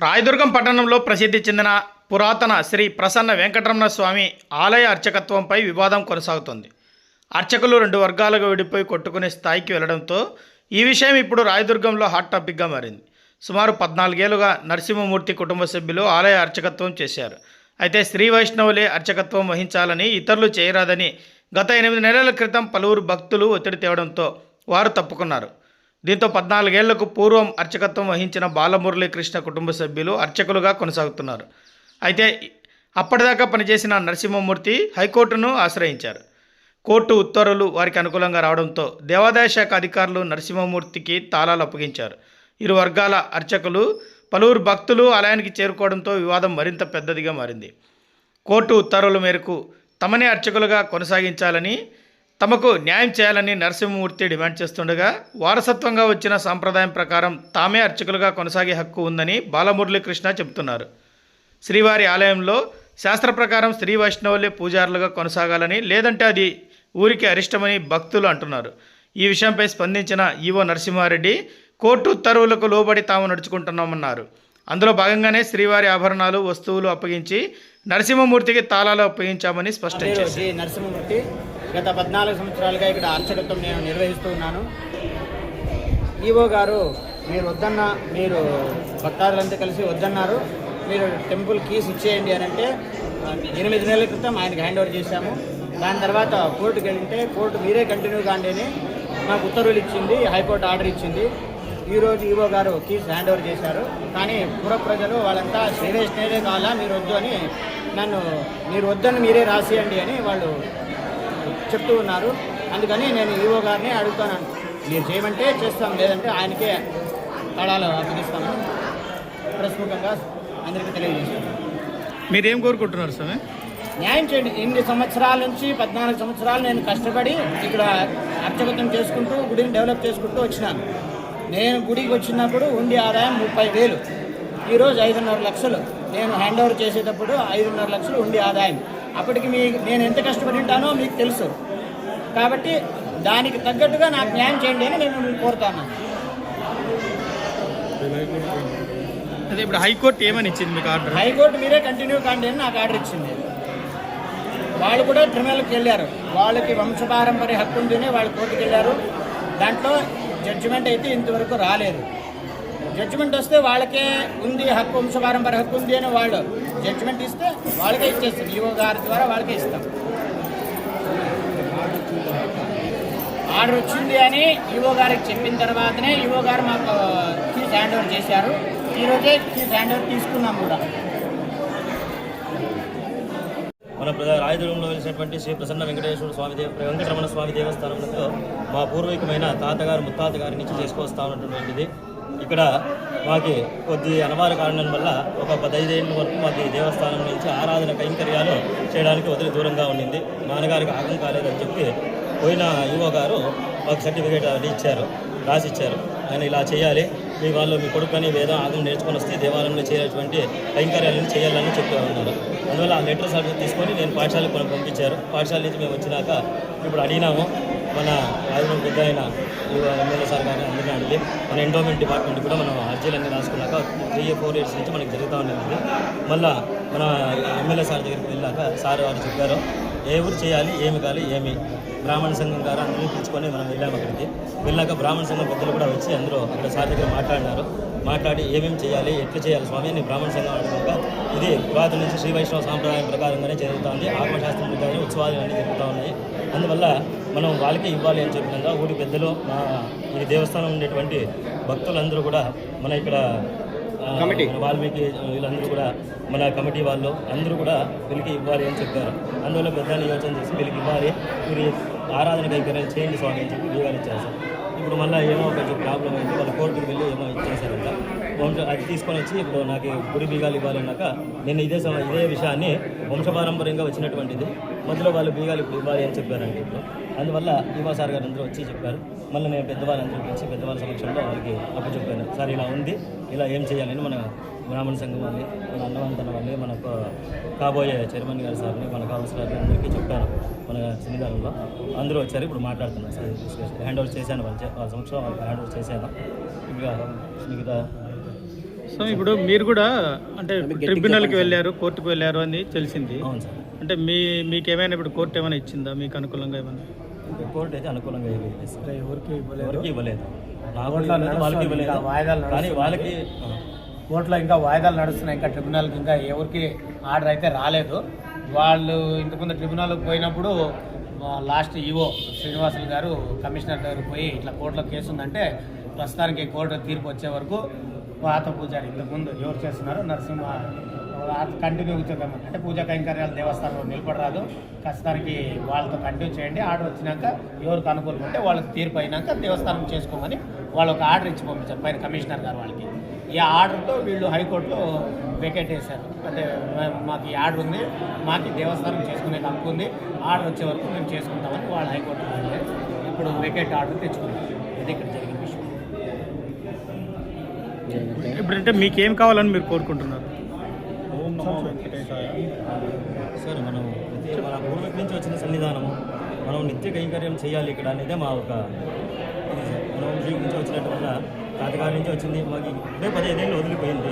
రాయదుర్గం పట్టణంలో ప్రసిద్ధి చెందిన పురాతన శ్రీ ప్రసన్న వెంకటరమణ స్వామి ఆలయ అర్చకత్వంపై వివాదం కొనసాగుతోంది. అర్చకులు రెండు వర్గాలుగా విడిపోయి కొట్టుకునే స్థాయికి వెళ్ళడంతో ఈ విషయం ఇప్పుడు రాయదుర్గంలో హాట్ టాపిక్గా మారింది. సుమారు పద్నాలుగేళ్ళుగా నరసింహమూర్తి కుటుంబ సభ్యులు ఆలయ అర్చకత్వం చేశారు. అయితే శ్రీ వైష్ణవులే అర్చకత్వం వహించాలని ఇతరులు చేయరాదని గత ఎనిమిది నెలల క్రితం పలువురు భక్తులు ఒత్తిడి తేవడంతో వారు తప్పుకున్నారు. దీంతో పద్నాలుగేళ్ళకు పూర్వం అర్చకత్వం వహించిన బాలమురళీకృష్ణ కుటుంబ సభ్యులు అర్చకులుగా కొనసాగుతున్నారు. అయితే అప్పటిదాకా పనిచేసిన నరసింహమూర్తి హైకోర్టును ఆశ్రయించారు. కోర్టు ఉత్తర్వులు వారికి అనుకూలంగా రావడంతో దేవాదాయ శాఖ అధికారులు నరసింహమూర్తికి తాళాలు అప్పగించారు. ఇరు వర్గాల అర్చకులు పలువురు భక్తులు ఆలయానికి చేరుకోవడంతో వివాదం మరింత పెద్దదిగా మారింది. కోర్టు ఉత్తర్వుల మేరకు తమనే అర్చకులుగా కొనసాగించాలని తమకు న్యాయం చేయాలని నరసింహమూర్తి డిమాండ్ చేస్తుండగా వారసత్వంగా వచ్చిన సాంప్రదాయం ప్రకారం తామే అర్చకులుగా కొనసాగే హక్కు ఉందని బాలమురళీకృష్ణ చెబుతున్నారు. శ్రీవారి ఆలయంలో శాస్త్ర ప్రకారం శ్రీ వైష్ణవులే పూజారులుగా కొనసాగాలని లేదంటే అది ఊరికి అరిష్టమని భక్తులు అంటున్నారు. ఈ విషయంపై స్పందించిన ఈవో నరసింహారెడ్డి కోర్టు ఉత్తర్వులకు లోబడి తాము నడుచుకుంటున్నామన్నారు. అందులో భాగంగానే శ్రీవారి ఆభరణాలు వస్తువులు అప్పగించి నరసింహమూర్తికి తాళాలు అప్పగించామని స్పష్టం చేశారు. నరసింహమూర్తి గత పద్నాలుగు సంవత్సరాలుగా ఇక్కడ అర్చకత్వం నేను నిర్వహిస్తూ ఉన్నాను. ఈవో గారు మీరు వద్దన్న మీరు భక్తారులంతా కలిసి వద్దన్నారు. మీరు టెంపుల్ కీస్ ఇచ్చేయండి అని అంటే ఎనిమిది నెలల క్రితం ఆయనకి హ్యాండ్ ఓవర్ చేశాము. దాని తర్వాత కోర్టుకి వెళ్తే కోర్టు మీరే కంటిన్యూ కాండి అని మాకు ఉత్తర్వులు ఇచ్చింది హైకోర్టు ఆర్డర్ ఇచ్చింది. ఈరోజు ఈవో గారు కీస్ హ్యాండ్ ఓవర్ చేశారు. కానీ పుర ప్రజలు వాళ్ళంతా శ్రీవేష్ణవే కావాలా మీరు వద్దు అని నన్ను మీరు వద్దని మీరే రాసియండి అని వాళ్ళు చెప్తూ ఉన్నారు. అందుకని నేను ఈవో గారిని అడుగుతాను మీరు చేయమంటే చేస్తాం లేదంటే ఆయనకే తడాలు అప్పగిస్తామని ప్రస్ముఖంగా అందరికీ తెలియజేస్తాను మీరేం కోరుకుంటున్నారు స్వామి న్యాయం చేయండి. ఇన్ని సంవత్సరాల నుంచి పద్నాలుగు సంవత్సరాలు నేను కష్టపడి ఇక్కడ అర్చకత్వం చేసుకుంటూ గుడిని డెవలప్ చేసుకుంటూ వచ్చినాను. నేను గుడికి వచ్చినప్పుడు ఉండి ఆదాయం ముప్పై వేలు. ఈరోజు ఐదున్నర లక్షలు. నేను హ్యాండ్ ఓవర్ చేసేటప్పుడు ఐదున్నర లక్షలు ఉండి ఆదాయం. అప్పటికి మీ నేను ఎంత కష్టపడి ఉంటానో మీకు తెలుసు. కాబట్టి దానికి తగ్గట్టుగా నాకు న్యాయం చేయండి అని నేను కోరుతాను. అదే ఇప్పుడు హైకోర్టు ఏమని ఇచ్చింది మీకు ఆర్డర్? హైకోర్టు మీరే కంటిన్యూ కాండి అని నాకు ఆర్డర్ ఇచ్చింది. వాళ్ళు కూడా ట్రిబ్యునల్కి వెళ్ళారు. వాళ్ళకి వంశపారంపర్య హక్కు ఉందని వాళ్ళు కోర్టుకి వెళ్ళారు. దాంట్లో జడ్జిమెంట్ అయితే ఇంతవరకు రాలేదు. జడ్జిమెంట్ వస్తే వాళ్ళకే ఉంది హక్కు వంశపారంపర్య హక్కు ఉంది అని వాళ్ళు జడ్జిమెంట్ ఇస్తే వాళ్ళకే ఇచ్చేస్తాం ఈవో గారి ద్వారా వాళ్ళకే ఇస్తాం. ఆర్డర్ వచ్చింది అని ఈవో గారికి చెప్పిన తర్వాతనే ఈవో గారు మాకు కీస్ హ్యాండ్ ఓవర్ చేశారు. ఈరోజే కీస్ హ్యాండ్ ఓవర్ తీసుకున్నాం కూడా. మన ప్ర- రాయదుర్గంలో వెలిసినటువంటి శ్రీ ప్రసన్న వెంకటేశ్వర స్వామి దేవ వెంకటరమణ స్వామి దేవస్థానంలో మా పూర్వీకమైన తాతగారు ముత్తాత గారి నుంచి చేసుకొస్తా ఉన్నటువంటిది. ఇక్కడ మాకి కొద్ది అనవార కారణం వల్ల ఒక పదహైదేళ్ళ వరకు మాకు ఈ దేవస్థానం నుంచి ఆరాధన కైంకర్యాలు చేయడానికి వదిలి దూరంగా ఉండింది. నాన్నగారికి ఆగం కాలేదని చెప్పి పోయిన యువ గారు మాకు సర్టిఫికేట్ అది ఇచ్చారు రాసి ఇచ్చారు ఆయన ఇలా చేయాలి మీ వాళ్ళు మీ కొడుకుని వేదం ఆగం నేర్చుకొని వస్తే దేవాలయంలో చేయాల్సినటువంటి కైంకర్యాలను చేయాలని చెప్తూ ఉన్నారు. అందువల్ల ఆ లెటర్ సర్టిఫికేట్ తీసుకొని నేను పాఠశాలకు మనం పంపించారు. పాఠశాల నుంచి మేము వచ్చినాక ఇప్పుడు అడిగినాము. మన రాజమండ్రి పెద్ద అయిన ఎమ్మెల్యే సార్ గారిని అందరినీ అడిగి మన ఎండోమెంట్ డిపార్ట్మెంట్ కూడా మనం అర్జీలన్నీ రాసుకున్నాక త్రీ ఫోర్ ఇయర్స్ నుంచి మనకి జరుగుతూ ఉండేది మళ్ళా మన ఎమ్మెల్యే సార్ దగ్గరికి వెళ్ళాక సార్ వారు చెప్పారు ఏ ఊరు చేయాలి ఏమి కాదు ఏమి బ్రాహ్మణ సంఘం గారు అందరినీ పిలుచుకొని మనం వెళ్ళాము అక్కడికి. వెళ్ళాక బ్రాహ్మణ సంఘం పెద్దలు కూడా వచ్చి అందరూ అక్కడ సార్ దగ్గర మాట్లాడినారు. మాట్లాడి ఏమేమి చేయాలి ఎట్లా చేయాలి స్వామి అని బ్రాహ్మణ సంఘం అడిగాక ఇది పురాతన నుంచి శ్రీ వైష్ణవ సాంప్రదాయం ప్రకారంగానే జరుగుతూ ఉంది ఆగమశాస్త్రం ప్రకారం ఉత్సవాలు అన్నీ జరుగుతూ ఉన్నాయి. అందువల్ల మనం వాళ్ళకి ఇవ్వాలి అని చెప్పినాక ఊరి పెద్దలు మా ఈ దేవస్థానం ఉండేటువంటి భక్తులందరూ కూడా మన ఇక్కడ వాల్మీకి వీళ్ళందరూ కూడా మన కమిటీ వాళ్ళు అందరూ కూడా వీళ్ళకి ఇవ్వాలి అని చెప్పారు. అందువల్ల పెద్ద యోచన చేసి వీళ్ళకి ఇవ్వాలి. వీరి ఆరాధన కైకర్యాలు చేయండి స్వామి అని చెప్పి బీగాలు ఇచ్చారు సార్. ఇప్పుడు మళ్ళీ ఏమో కొంచెం ప్రాబ్లం అయింది. వాళ్ళ కోర్టుకు వెళ్ళి ఏమో ఇచ్చేసారంట వంశ అది తీసుకొని వచ్చి ఇప్పుడు నాకు గుడి బీగాలు ఇవ్వాలన్నాక నేను ఇదే ఇదే విషయాన్ని వంశపారంపర్యంగా వచ్చినటువంటిది. మధ్యలో వాళ్ళు బీగాలు ఇప్పుడు ఇవ్వాలి అని చెప్పారండి ఇప్పుడు. అందువల్ల ఈవా సార్ గారు అందరూ వచ్చి చెప్పారు. మళ్ళీ నేను పెద్దవాళ్ళందరూ పిలిచి పెద్దవాళ్ళ సమక్షంలో వాళ్ళకి అప్పు చెప్పాను సార్ ఇలా ఉంది. ఇలా ఏం చేయాలని మన బ్రాహ్మణ సంఘం వాళ్ళని మన అన్నవంతన వాళ్ళని మన కాబోయే చైర్మన్ గారి సార్ని మన కావలసిన అందరికీ చెప్పాను మన సన్నిధానంలో అందరూ వచ్చారు ఇప్పుడు మాట్లాడుతున్నాను సార్ హ్యాండ్ ఓవర్ చేశాను వాళ్ళ వాళ్ళ సమక్షంలో వాళ్ళకి హ్యాండ్ ఓవర్ చేశాను. ఇంకా మిగతా సో ఇప్పుడు మీరు కూడా అంటే ట్రిబ్యునల్కి వెళ్ళారు కోర్టుకు వెళ్ళారు అని తెలిసింది. అవును సార్. అంటే మీ మీకేమైనా ఇప్పుడు కోర్టు ఏమైనా ఇచ్చిందా? మీకు అనుకూలంగా ఏమైనా? కోర్టు అయితే అనుకూలంగా. ఎవరికి ఎవరికి ఇవ్వలేదు. ఇవ్వలేదు, వాళ్ళకి కానీ నడుస్తున్నాయి. వాళ్ళకి కోర్టులో ఇంకా వాయిదాలు నడుస్తున్నాయి. ఇంకా ట్రిబ్యునల్కి ఇంకా ఎవరికి ఆర్డర్ అయితే రాలేదు. వాళ్ళు ఇంతకుముందు ట్రిబ్యునల్కి పోయినప్పుడు లాస్ట్ ఈవో శ్రీనివాసులు గారు కమిషనర్ దగ్గర పోయి ఇట్లా కోర్టులో కేసు ఉందంటే ప్రస్తుతానికి కోర్టు తీర్పు వచ్చే వరకు వాత పూజారి ఇంతకుముందు ఎవరు చేస్తున్నారు నరసింహ కంటిన్యూ చేద్దాం అంటే పూజా కైంకర్యాలు దేవస్థానంలో నిలబడరాదు. ప్రస్తుతానికి వాళ్ళతో కంటిన్యూ చేయండి. ఆర్డర్ వచ్చినాక ఎవరికి అనుకూలం ఉంటే వాళ్ళకి తీర్పు అయినాక దేవస్థానం చేసుకోమని వాళ్ళు ఒక ఆర్డర్ ఇచ్చి పంపించారు పైన కమిషనర్ గారు వాళ్ళకి. ఈ ఆర్డర్తో వీళ్ళు హైకోర్టులో వెకేట్ చేశారు. అంటే మాకు ఈ ఆర్డర్ ఉంది. మాకు దేవస్థానం చేసుకునే హక్కు ఉంది. ఆర్డర్ వచ్చే వరకు మేము చేసుకుంటామని వాళ్ళు హైకోర్టులో ఇప్పుడు వెకేట్ ఆర్డర్ తెచ్చుకున్నారు. ఇది ఇక్కడ జరిగిన విషయం. ఇప్పుడంటే మీకేం కావాలని మీరు కోరుకుంటున్నారు? సార్ మనం మన భూమి నుంచి వచ్చిన సన్నిధానము మనం నిత్య కైంకర్యం చేయాలి ఇక్కడ అనేదే మా ఒక మనం నుంచి వచ్చినట్టు వల్ల తాతగారి నుంచి వచ్చింది మాకు ఇప్పుడే పదిహేదేళ్ళు వదిలిపోయింది.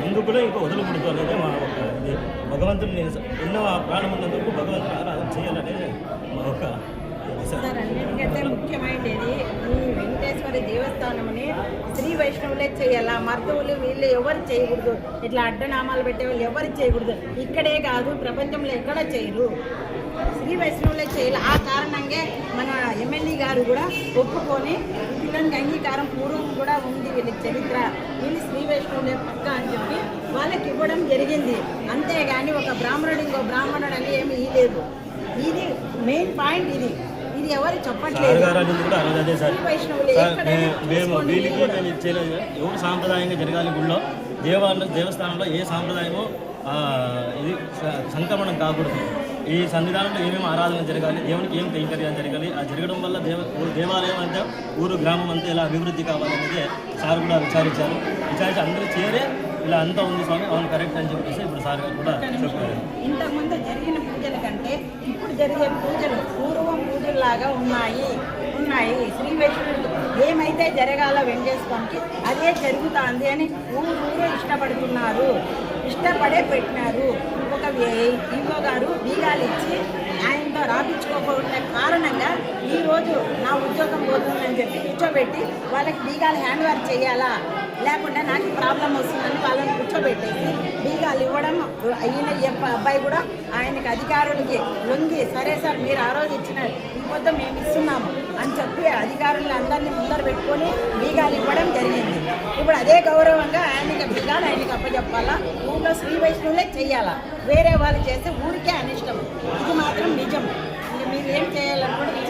ముందు కూడా ఇంకా వదలకూడదు అనేది మా ఒక ఇది. భగవంతుడిని ఎన్నో ప్రాణం ఉన్నందుకు భగవంతుని ఆరాధన చేయాలనేది మా ఒక సార్ అన్నిటికంటే ముఖ్యమైనది ఈ వెంకటేశ్వరి దేవస్థానముని శ్రీ వైష్ణవులే చేయాలా? మర్దవులు వీళ్ళు ఎవరు చేయకూడదు? ఇట్లా అడ్డనామాలు పెట్టే వాళ్ళు ఎవరు చేయకూడదు? ఇక్కడే కాదు ప్రపంచంలో ఎక్కడ చేయరు? శ్రీ వైష్ణవులే చేయాలి? ఆ కారణంగా మన ఎమ్మెల్యే గారు కూడా ఒప్పుకొని పిల్లలకి అంగీకారం పూర్వం కూడా ఉంది వీళ్ళ చరిత్ర. వీళ్ళు శ్రీ వైష్ణవులే పక్క అని చెప్పి వాళ్ళకి ఇవ్వడం జరిగింది. అంతేగాని ఒక బ్రాహ్మణుడు ఇంకో బ్రాహ్మణుడు అని ఏమి ఇలేదు ఇది మెయిన్ పాయింట్ ఇది. ఎవరు చెప్పట్లేదు. మేము చూసుకోండి వీళ్ళకి కూడా. మేము ఇచ్చేలేదు. ఎవరు సాంప్రదాయంగా జరగాలి గుళ్ళో దేవాలయ దేవస్థానంలో ఏ సాంప్రదాయమో ఇది సంక్రమణం కాకూడదు. ఈ సన్నిధానంలో ఏమేమి ఆరాధన జరగాలి దేవునికి ఏం కైంకర్యాలు జరగాలి ఆ జరగడం వల్ల దేవ ఊరు దేవాలయం అంతా ఊరు గ్రామం అంతా ఇలా అభివృద్ధి కావాలనేది సార్ కూడా విచారించారు. విచారించి అందరూ చేరే ఇలా అంతా ఉంది స్వామి అవును కరెక్ట్ అని చెప్పేసి ఇప్పుడు సార్ గారు కూడా చెప్పారు. ఇంతకుముందు జరిగిన పూజల కంటే ఇప్పుడు జరిగే పూజలు పూర్వం లాగా ఉన్నాయి. ఉన్నాయి. శ్రీ వైష్ణవుడు ఏమైతే జరగాల వెంకటేశ్వరానికి అదే జరుగుతుంది అని ఊరు ఊరు ఇష్టపడుతున్నారు. ఇష్టపడే పెట్టినారు. ఒక ఈవో గారు బీగాలు ఇచ్చి ఆయనతో రాపించుకోకుండా ఈరోజు నా ఉద్యోగం పోతుందని చెప్పి కూర్చోబెట్టి వాళ్ళకి బీగాలు హ్యాండ్ వర్క్ చేయాలా? లేకుంటే నాకు ప్రాబ్లం వస్తుందని వాళ్ళని కూర్చోబెట్టేసి బీగాలు ఇవ్వడం అయిన అబ్బాయి కూడా ఆయనకి అధికారులకి లొంగి సరే సార్ మీరు ఆ రోజు ఇచ్చిన మొత్తం మేము ఇస్తున్నాము అని చెప్పి అధికారులు అందరినీ ముందర పెట్టుకొని బీగాలు ఇవ్వడం జరిగింది. ఇప్పుడు అదే గౌరవంగా ఆయనకి బీగాలు ఆయనకి అప్పచెప్పాలా ఊళ్ళో శ్రీ వైష్ణవులే చెయ్యాలా వేరే వాళ్ళు చేస్తే ఊరికే అనిష్టం. ఇది మాత్రం నిజం. ఇంక మీరు ఏం చేయాలనుకుంటే